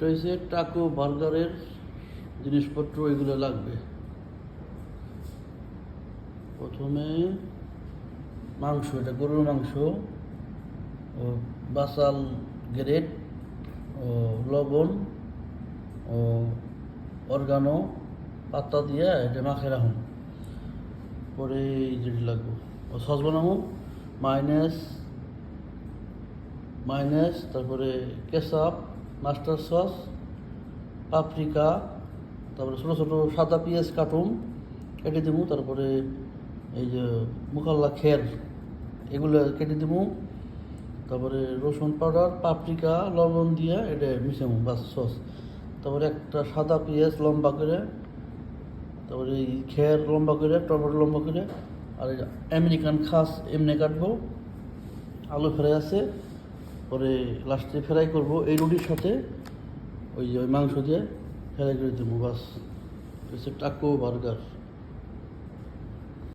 এটা হচ্ছে টাকো বার্গারের জিনিসপত্র, এগুলো লাগবে। প্রথমে মাংস, এটা গরুর মাংস, ও বাসাল গ্রেট, ও লবণ, ও অর্গানো পাতা দিয়ে এটা মাখে রাখুন। পরে যেটি লাগবে। ও সস বানাবো, মাইনাস মাইনাস, তারপরে কেসাপ মাস্টার সস, পাপরিকা, তারপরে ছোটো ছোটো সাদা পেঁয়াজ কাটুন কেটে দেবো তারপরে এই যে মুখাল্লা খের, এগুলো কেটে দেবো তারপরে রসুন পাউডার, পাপরিকা, লবণ দিয়ে এটা মিশাবো বাস সস। তারপরে একটা সাদা পেঁয়াজ লম্বা করে, তারপরে এই খের লম্বা করে, টমেটো লম্বা করে, আর আমেরিকান খাস এমনি কাটবো। আলু ফ্রাই আছে। পরে লাস্টে ফ্রাই করব, এই রুটির সাথে ওই যে ওই মাংস দিয়ে ফ্রাই করে দেবো, বাস। হচ্ছে টাকো বার্গার